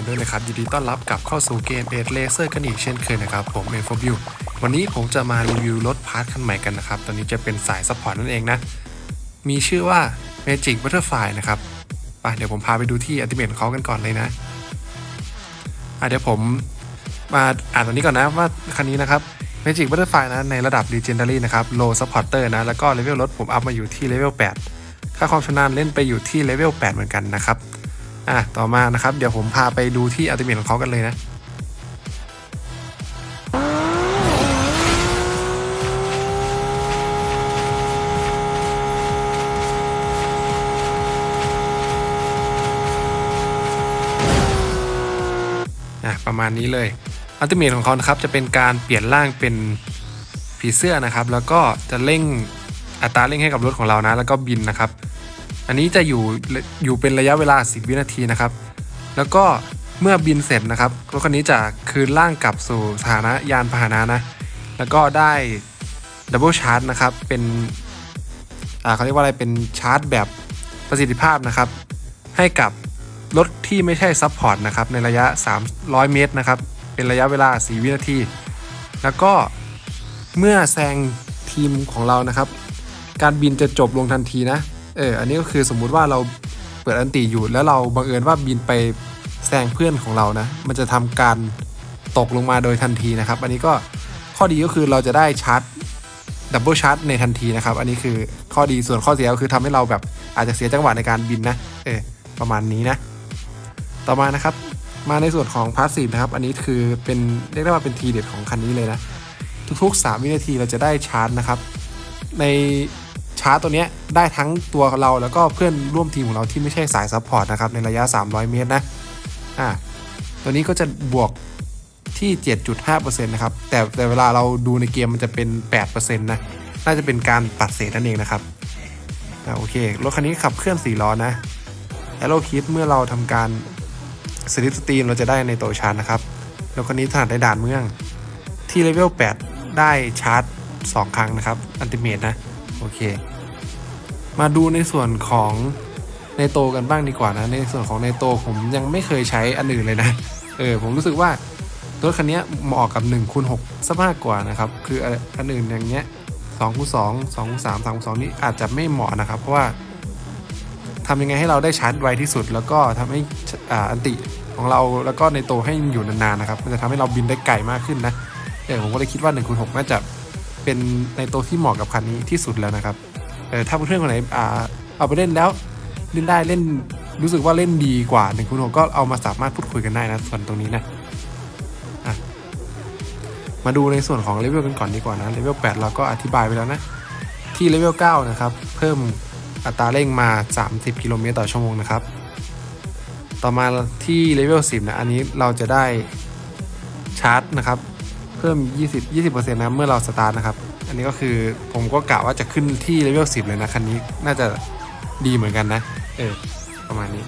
กันด้วยนะครับ ยินดีต้อนรับกลับเข้าสู่เกมเอเลเซอร์กันอีกเช่นเคยนะครับ ผมเอฟบิววันนี้ผมจะมารีวิวรถพาร์ทคันใหม่กันนะครับ ตอนนี้จะเป็นสายซัพพอร์ตนั่นเองนะ มีชื่อว่า Magic Butterfly นะครับไปเดี๋ยวผมพาไปดูที่อัติเมตของเขากันก่อนเลยนะอะเดี๋ยวผมมาอ่านตัวนี้ก่อนนะว่าคันนี้นะครับ Magic Butterfly นะในระดับ Legendary นะครับ Low Supporter นะแล้วก็เลเวลรถผมอัพมาอยู่ที่เลเวล8ค่าความชำนาญเล่นไปอยู่ที่เลเวล8เหมือนกันนะครับ อะต่อมานะครับ เดี๋ยวผมพาไปดูที่อัลติเมทของเขากันเลยนะอะประมาณนี้เลยอัลติเมทของเขานะครับจะเป็นการเปลี่ยนร่างเป็นผีเสื้อนะครับ แล้วก็จะเร่งอัตราเร่งให้กับรถของเรานะ แล้วก็บินนะครับ อันนี้จะอยู่อยู่เป็นระยะเวลา 10 วินาทีนะครับ แล้วก็เมื่อบินเสร็จนะครับรถคันนี้จะคืนร่างกลับสู่สถานะยานพาหนะนะ แล้วก็ได้ดับเบิลชาร์จนะครับ เป็นเขาเรียกว่าอะไรเป็นชาร์จแบบประสิทธิภาพนะครับ ให้กับรถที่ไม่ใช่ซับพอร์ตนะครับ ในระยะ 300 เมตรนะครับ เป็นระยะเวลา 4 วินาที แล้วก็เมื่อแซงทีมของเรานะครับ การบินจะจบลงทันทีนะ เอออันนี้ก็คือสมมุติว่าเราเปิดอันติอยู่ แล้วเราบังเอิญว่าบินไปแซงเพื่อนของเรานะ มันจะทำการตกลงมาโดยทันทีนะครับ อันนี้ก็ข้อดีก็คือเราจะได้ชาร์จดับเบิลชาร์จในทันทีนะครับ อันนี้คือข้อดีส่วนข้อเสียก็คือทำให้เราแบบอาจจะเสียจังหวะในการบินนะ เออประมาณนี้นะ ต่อมานะครับ มาในส่วนของพาสซีฟนะครับ อันนี้คือเป็นเรียกได้ว่าเป็นทีเด็ดของคันนี้เลยนะ ทุกๆ 3 วินาทีเราจะได้ชาร์จนะครับ ใน ชาร์จตัวเนี้ยได้ทั้งตัวเราแล้วก็เพื่อนร่วมทีมของเราที่ไม่ใช่สายซัพพอร์ตนะครับในระยะ 300 เมตรนะอ่าตัวนี้ก็จะบวกที่ 7.5%นะครับแต่แต่เวลาเราดูในเกมมันจะเป็น 8%นะน่าจะเป็นการปัดเศษนั่นเองนะครับอ่าโอเครถคันนี้ขับเคลื่อน4ล้อนะแอโรคิดเมื่อเราทำการสลิปสตรีมเราจะได้ในโตชาร์จนะครับรถคันนี้ถนัดในด่านเมืองที่เลเวล8ได้ชาร์จ 2 ครั้งนะครับอันติเมตนะ โอเค มาดูในส่วนของในโตกันบ้างดีกว่านะ ในส่วนของในโตผมยังไม่เคยใช้อันอื่นเลยนะ เออ ผมรู้สึกว่ารถคันนี้เหมาะกับ1คูณ6ซะมากกว่านะครับ คืออันอื่นอย่างเงี้ย2คูณ2 2คูณ3 3คูณ2นี่อาจจะไม่เหมาะนะครับ เพราะว่าทำยังไงให้เราได้ชาร์จไวที่สุด แล้วก็ทำให้อ่าอันติของเราแล้วก็ในโตให้อยู่นานๆนะครับ มันจะทำให้เราบินได้ไกลมากขึ้นนะเออผมก็เลยคิดว่า1คูณ6น่าจะ เป็นในตัวที่เหมาะกับคันนี้ที่สุดแล้วนะครับเออถ้าเพื่อนคนไหนอ่าเอาไปเล่นแล้วเล่นได้เล่นรู้สึกว่าเล่นดีกว่า1นึ่งคูณหก็เอามาสามารถพูดคุยกันได้นะส่วนตรงนี้นะอะมาดูในส่วนของเลเวลกันก่อนดีกว่านะเลเวล8เราก็อธิบายไปแล้วนะ ที่เลเวล9นะครับเพิ่มอัตราเร่งมา 30 กิโลเมตรต่อชั่วโมงนะครับ ต่อมาที่เลเวล10นะอันนี้เราจะได้ชาร์จนะครับ เพิ่ม 20 20%นะเมื่อเราสตาร์ทนะครับ อันนี้ก็คือผมก็กะว่าจะขึ้นที่เลเวล10 เลยนะ คันนี้น่าจะดีเหมือนกันนะ เออ ประมาณนี้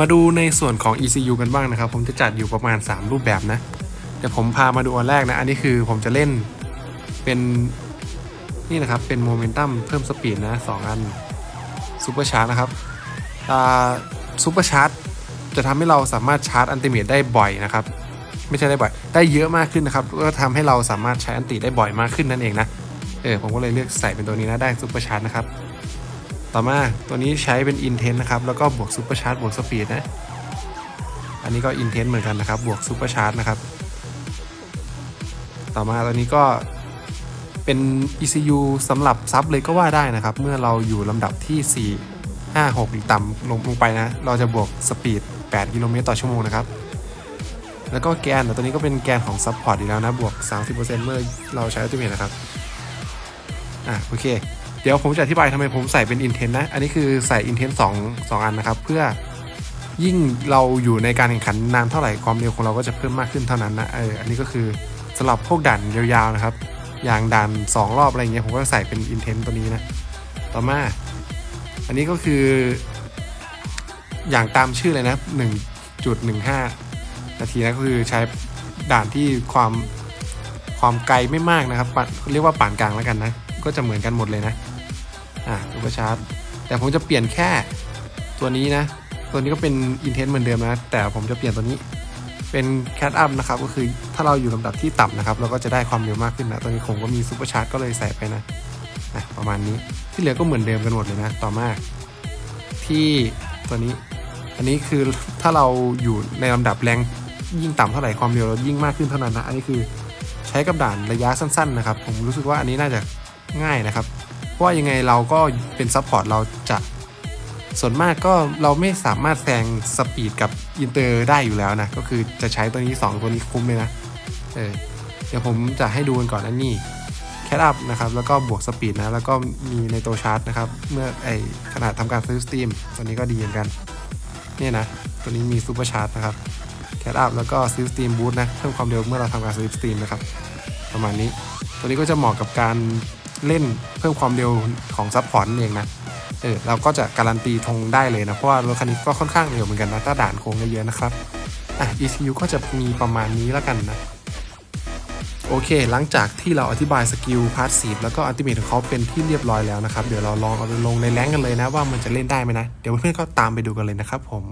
มาดูในส่วนของ ECU กันบ้างนะครับ ผมจะจัดอยู่ประมาณ 3 รูปแบบนะเดี๋ยวผมพามาดูอันแรกนะ อันนี้คือผมจะเล่นเป็นนี่นะครับ เป็นโมเมนตัมเพิ่มสปีดนะ 2 อันซูเปอร์ชาร์จนะครับอ่าซูเปอร์ชาร์จ จะทำให้เราสามารถชาร์จอันติเมตได้บ่อยนะครับไม่ใช่ได้บ่อย ได้เยอะมากขึ้นนะครับ ก็ทำให้เราสามารถใช้อันติได้บ่อยมากขึ้นนั่นเองนะ เออผมก็เลยเลือกใส่เป็นตัวนี้นะ ได้ซูเปอร์ชาร์จนะครับ ต่อมาตัวนี้ใช้เป็นอินเทนนะครับ แล้วก็บวกซูเปอร์ชาร์จบวกสปีดนะ อันนี้ก็อินเทนเหมือนกันนะครับ บวกซูเปอร์ชาร์จนะครับ ต่อมาตัวนี้ก็เป็น ECU สำหรับซับเลยก็ว่าได้นะครับ เมื่อเราอยู่ลำดับที่ 4 5 6หรือต่ำลงลงไปนะ เราจะบวกสปีด 8 กิโลเมตรต่อชั่วโมงนะครับ แล้วก็แกนตัวนี้ก็เป็นแกนของซัพพอร์ตอีกแล้วนะ บวก 30%เมื่อเราใช้อัลติเมทนะครับ อะโอเค เดี๋ยวผมจะอธิบายทำไมผมใส่เป็น Intent นะ อันนี้คือใส่ Intent 2 2 อันนะครับ เพื่อยิ่งเราอยู่ในการแข่งขันนานเท่าไหร่ความเร็วของเราก็จะเพิ่มมากขึ้นเท่านั้นนะเอออันนี้ก็คือสำหรับพวกด่านยาวๆนะครับ อย่างด่าน 2 รอบอะไรเงี้ยผมก็ใส่เป็น Intent ตัวนี้นะ ต่อมา อันนี้ก็คือ อย่างตามชื่อเลยนะ 1.15 นาทีนะก็คือใช้ด่านที่ความความไกลไม่มากนะครับเรียกว่าป่านกลางแล้วกันนะ ก็จะเหมือนกันหมดเลยนะ อะซูเปอร์ชาร์จแต่ผมจะเปลี่ยนแค่ตัวนี้นะ ตัวนี้ก็เป็น Intense เหมือนเดิมนะ แต่ผมจะเปลี่ยนตัวนี้เป็น Cat Up นะครับ ก็คือถ้าเราอยู่ลำดับที่ต่ำนะครับ เราก็จะได้ความเร็วมากขึ้นนะตัวนี้ผมก็มีซูเปอร์ชาร์จก็เลยใส่ไปนะ นะประมาณนี้ที่เหลือก็เหมือนเดิมกันหมดเลยนะ ต่อมาที่ตัวนี้ อันนี้คือถ้าเราอยู่ในลำดับแรงยิ่งต่ำเท่าไหร่ความเร็วเรายิ่งมากขึ้นเท่านั้นนะ อันนี้คือใช้กับด่านระยะสั้น ๆ นะครับ ผมรู้สึกว่าอันนี้น่าจะง่ายนะครับ เพราะว่ายังไงเราก็เป็นซัพพอร์ตเราจะส่วนมากก็เราไม่สามารถแซงสปีดกับอินเตอร์ได้อยู่แล้วนะ ก็คือจะใช้ตัวนี้ 2 ตัวนี้คุ้มเลยนะ เออ เดี๋ยวผมจะให้ดูกันก่อนนะนี่ แคทอัพนะครับแล้วก็บวกสปีดนะแล้วก็มีในตัวชาร์จนะครับเมื่อไอขนาดทำการซื้อสตรีมตัวนี้ก็ดีเหมือนกันเนี่ยนะตัวนี้มีซูเปอร์ชาร์จนะครับแคทอัพแล้วก็ซื้อสตรีมบูทนะเพิ่มความเร็วเมื่อเราทำการซื้อสตรีมนะครับประมาณนี้ ตัวนี้ก็จะเหมาะกับการเล่นเพิ่มความเร็วของซับพอร์ตเองนะเออเราก็จะการันตีธงได้เลยนะเพราะว่ารถคันนี้ก็ค่อนข้างเร็วเหมือนกันนะถ้าด่านโค้งเยอะๆนะครับอะ ECU ก็จะมีประมาณนี้แล้วกันนะ โอเค หลังจากที่เราอธิบายสกิลพาร์ทสีแล้วก็อัลติเมทของเขาเป็นที่เรียบร้อยแล้วนะครับ เดี๋ยวเราลองเอาไปลงในแรงกันเลยนะว่ามันจะเล่นได้ไหมนะ เดี๋ยวเพื่อนๆก็ตามไปดูกันเลยนะครับผม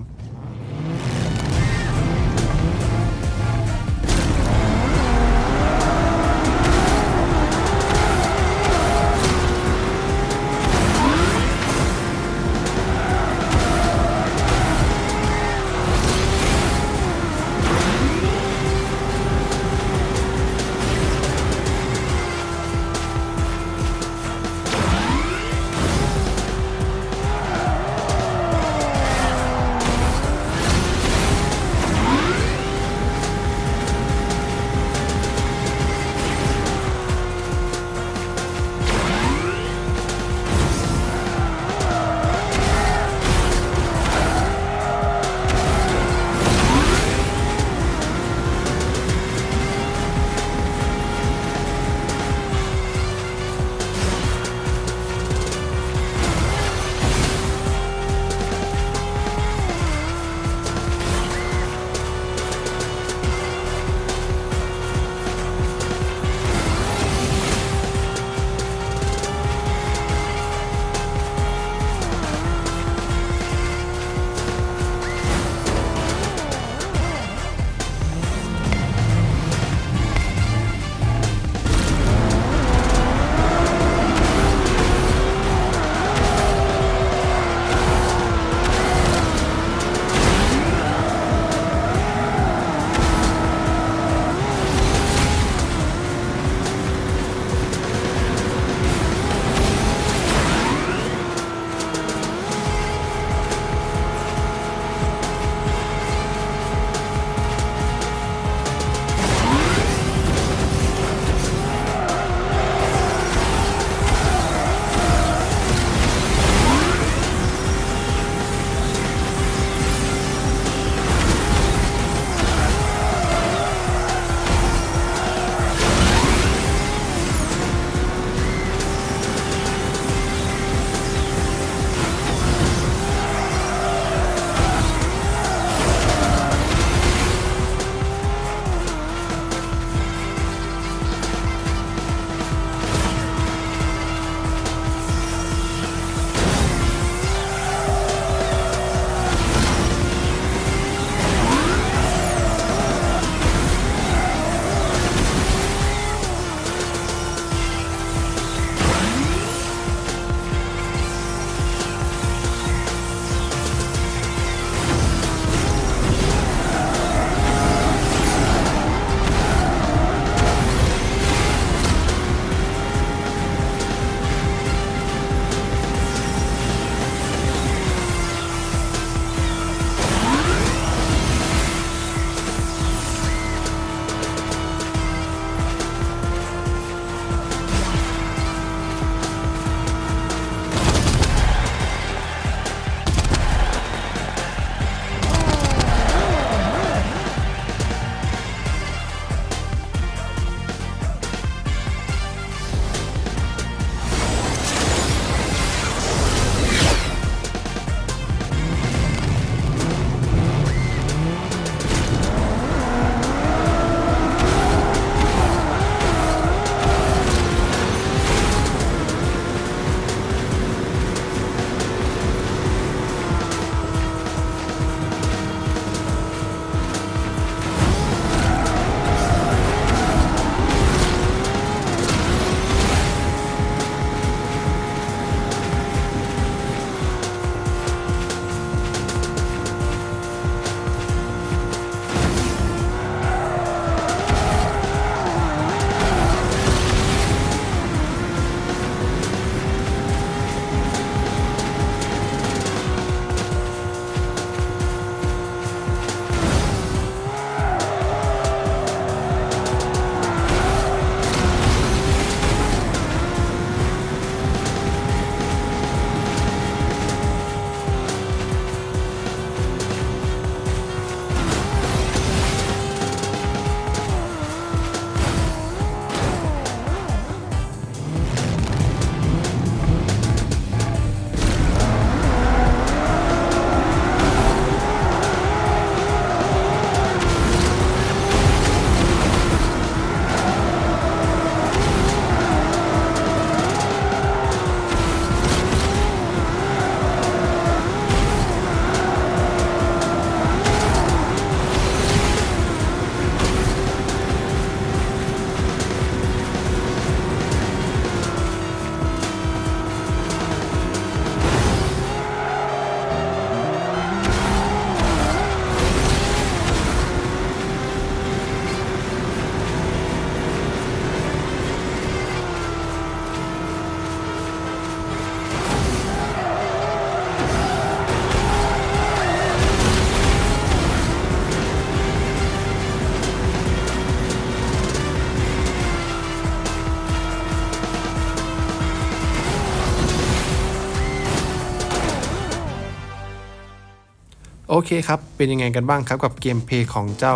โอเคครับ เป็นยังไงกันบ้างครับกับเกมเพย์ของเจ้า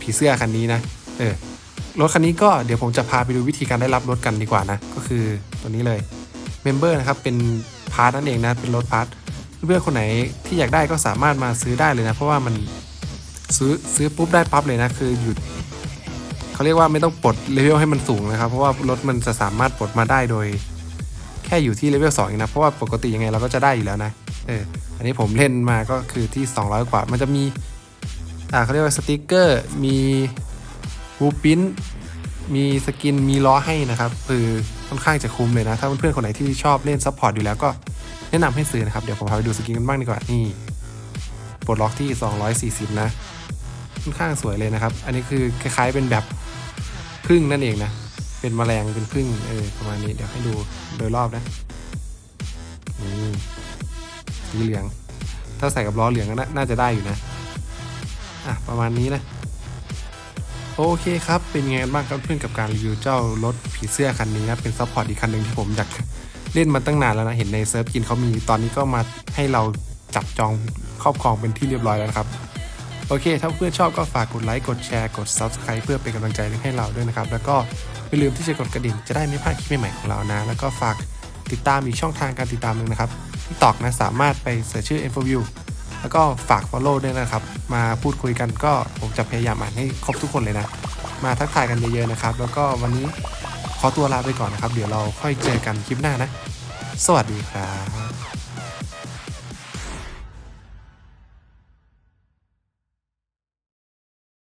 ผีเสื้อคันนี้นะ เออ รถคันนี้ก็เดี๋ยวผมจะพาไปดูวิธีการได้รับรถกันดีกว่านะ ก็คือตัวนี้เลยเมมเบอร์นะครับ เป็นพาร์ทนั่นเองนะ เป็นรถพาร์ทเพื่อนคนไหนที่อยากได้ก็สามารถมาซื้อได้เลยนะ เพราะว่ามันซื้อซื้อปุ๊บได้ปั๊บเลยนะ คือหยุดเขาเรียกว่าไม่ต้องปลดเลเวลให้มันสูงนะครับ เพราะว่ารถมันจะสามารถปลดมาได้โดย แค่อยู่ที่เลเวล2เองนะ เพราะว่าปกติยังไงเราก็จะได้อยู่แล้วนะ เอออันนี้ผมเล่นมาก็คือที่ 200 กว่า มันจะมี อ่าเขาเรียกว่าสติกเกอร์ มีบูปินมีสกิน มีล้อให้นะครับ คือค่อนข้างจะคุ้มเลยนะ ถ้าเพื่อนๆคนไหนที่ชอบเล่นซัพพอร์ตอยู่แล้วก็แนะนำให้ซื้อนะครับ เดี๋ยวผมพาไปดูสกินกันบ้างดีกว่า นี่ปลดล็อกที่ 240 นะ ค่อนข้างสวยเลยนะครับ อันนี้คือคล้ายๆเป็นแบบพึ่งนั่นเองนะ เป็นแมลงเป็นพึ่งเออประมาณนี้ เดี๋ยวให้ดูโดยรอบนะ นี่ สีเหลือง ถ้าใส่กับล้อเหลืองก็น่าจะได้อยู่นะ อะ ประมาณนี้นะ โอเคครับ เป็นไงกันบ้างครับเพื่อนกับการรีวิวเจ้ารถผีเสื้อคันนี้นะ เป็นซัพพอร์ตอีกคันหนึ่งที่ผมอยากเล่นมาตั้งนานแล้วนะ เห็นในเซิร์ฟกินเขามี ตอนนี้ก็มาให้เราจับจองครอบครองเป็นที่เรียบร้อยแล้วครับโอเค ถ้าเพื่อนชอบก็ฝากกดไลค์ กดแชร์ กด Subscribe เพื่อเป็นกำลังใจให้เราด้วยนะครับ แล้วก็อย่าลืมที่จะกดกระดิ่งจะได้ไม่พลาดคลิปใหม่ๆของเรานะ แล้วก็ฝากติดตามอีกช่องทางการติดตามหนึ่งนะครับ ที่ตอกนะสามารถไปเสิร์ชชื่อ i n f o v i e w แล้วก็ฝาก Follow ด้วยนะครับ มาพูดคุยกันก็ผมจะพยายามอ่านให้ครบทุกคนเลยนะ มาทักทายกันเยอะๆนะครับ แล้วก็วันนี้ขอตัวลาไปก่อนนะครับ เดี๋ยวเราค่อยเจอกันคลิปหน้านะ สวัสดีครับ